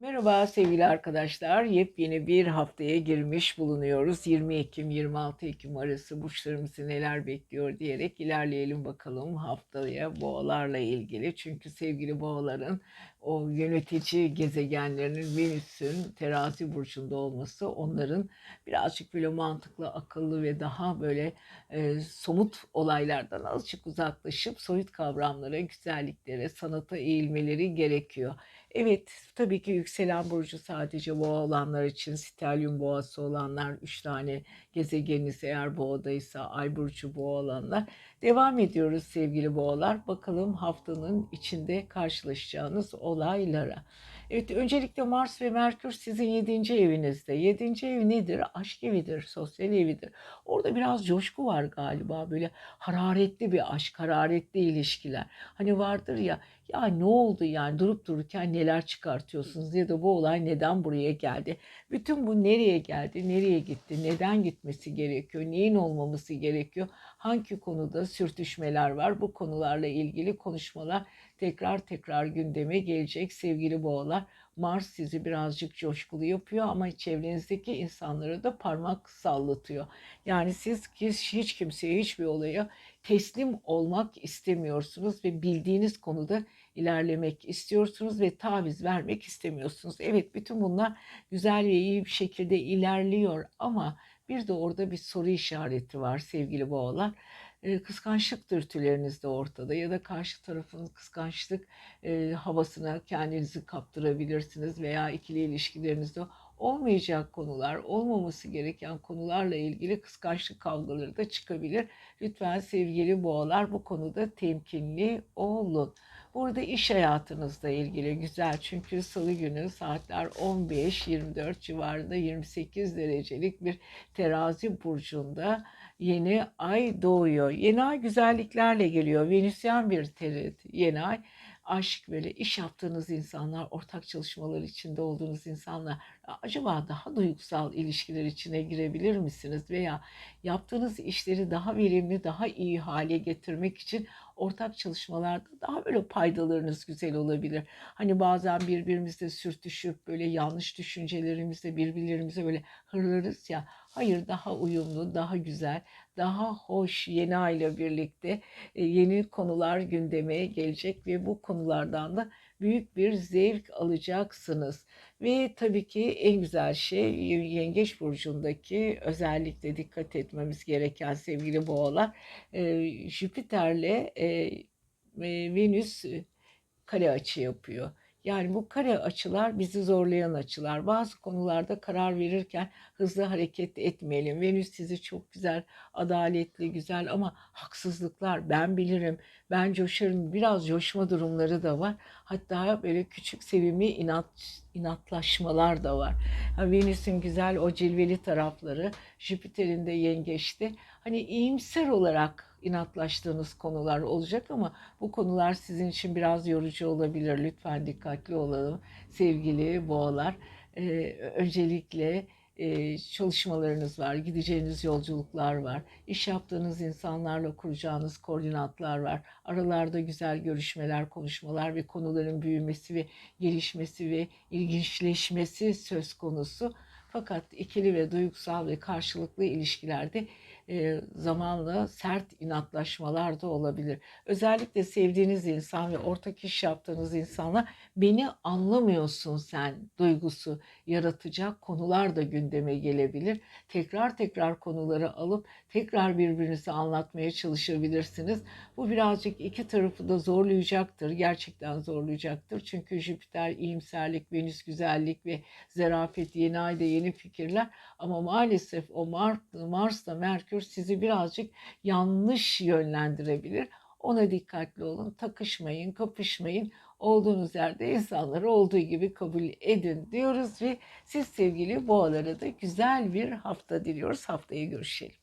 Merhaba sevgili arkadaşlar. Yepyeni bir haftaya girmiş bulunuyoruz. 20 Ekim-26 Ekim arası burçlarımızı neler bekliyor diyerek ilerleyelim bakalım haftaya boğalarla ilgili. Çünkü sevgili boğaların o yönetici gezegenlerinin Venüs'ün terazi burcunda olması onların birazcık böyle mantıklı, akıllı ve daha böyle e, somut olaylardan azıcık uzaklaşıp soyut kavramlara, güzelliklere, sanata eğilmeleri gerekiyor. Evet, tabii ki yükselen burcu sadece boğa olanlar için, stelyum boğası olanlar, 3 tane gezegeniniz eğer boğadaysa, ay burcu boğa olanlar. Devam ediyoruz sevgili boğalar. Bakalım haftanın içinde karşılaşacağınız olaylara. Evet, öncelikle Mars ve Merkür sizin 7. evinizde. 7. ev nedir? Aşk evidir, sosyal evidir. Orada biraz coşku var galiba. Böyle hararetli bir aşk, hararetli ilişkiler. Hani vardır ya ya ne oldu yani durup dururken neler çıkartıyorsunuz ya da bu olay neden buraya geldi? Bütün bu nereye geldi, nereye gitti, neden gitmesi gerekiyor, neyin olmaması gerekiyor, hangi konuda sürtüşmeler var bu konularla ilgili konuşmalar tekrar tekrar gündeme gelecek sevgili boğalar. Mars sizi birazcık coşkulu yapıyor ama çevrenizdeki insanlara da parmak sallatıyor. Yani siz hiç kimseye hiçbir olaya teslim olmak istemiyorsunuz ve bildiğiniz konuda ilerlemek istiyorsunuz ve taviz vermek istemiyorsunuz. Evet bütün bunlar güzel ve iyi bir şekilde ilerliyor ama bir de orada bir soru işareti var sevgili boğalar. E, kıskançlık dürtüleriniz de ortada ya da karşı tarafın kıskançlık e, havasına kendinizi kaptırabilirsiniz veya ikili ilişkilerinizde olmayacak konular, olmaması gereken konularla ilgili kıskançlık kavgaları da çıkabilir. Lütfen sevgili boğalar bu konuda temkinli olun. Burada iş hayatınızla ilgili güzel çünkü salı günü saatler 15-24 civarında 28 derecelik bir terazi burcunda yeni ay doğuyor. Yeni ay güzelliklerle geliyor. Venüsyen bir terit yeni ay aşk böyle iş yaptığınız insanlar, ortak çalışmalar içinde olduğunuz insanlar acaba daha duygusal ilişkiler içine girebilir misiniz? Veya yaptığınız işleri daha verimli, daha iyi hale getirmek için ortak çalışmalarda daha böyle paydalarınız güzel olabilir. Hani bazen birbirimizle sürtüşüp böyle yanlış düşüncelerimizle birbirlerimize böyle hırlarız ya. Hayır daha uyumlu, daha güzel, daha hoş yeni ayla birlikte e, yeni konular gündeme gelecek ve bu konulardan da büyük bir zevk alacaksınız. Ve tabii ki en güzel şey Yengeç Burcu'ndaki özellikle dikkat etmemiz gereken sevgili boğalar e, Jüpiter'le e, Venüs kare açı yapıyor. Yani bu kare açılar bizi zorlayan açılar. Bazı konularda karar verirken hızlı hareket etmeyelim. Venüs sizi çok güzel, adaletli, güzel ama haksızlıklar ben bilirim, ben coşarım. Biraz coşma durumları da var. Hatta böyle küçük sevimli inat, inatlaşmalar da var. Venüs'ün güzel o cilveli tarafları, Jüpiter'in de yengeçti. Hani iyimser olarak inatlaştığınız konular olacak ama bu konular sizin için biraz yorucu olabilir. Lütfen dikkatli olalım sevgili boğalar. Ee, öncelikle e, çalışmalarınız var, gideceğiniz yolculuklar var, iş yaptığınız insanlarla kuracağınız koordinatlar var. Aralarda güzel görüşmeler, konuşmalar ve konuların büyümesi ve gelişmesi ve ilginçleşmesi söz konusu. Fakat ikili ve duygusal ve karşılıklı ilişkilerde e, zamanla sert inatlaşmalar da olabilir. Özellikle sevdiğiniz insan ve ortak iş yaptığınız insanla beni anlamıyorsun sen duygusu yaratacak konular da gündeme gelebilir. Tekrar tekrar konuları alıp tekrar birbirinizi anlatmaya çalışabilirsiniz. Bu birazcık iki tarafı da zorlayacaktır. Gerçekten zorlayacaktır. Çünkü Jüpiter iyimserlik, Venüs güzellik ve zarafet, yeni ayda yeni fikirler. Ama maalesef o Mars, da Merkür sizi birazcık yanlış yönlendirebilir. Ona dikkatli olun. Takışmayın, kapışmayın. Olduğunuz yerde insanları olduğu gibi kabul edin diyoruz ve siz sevgili boğalara da güzel bir hafta diliyoruz. Haftaya görüşelim.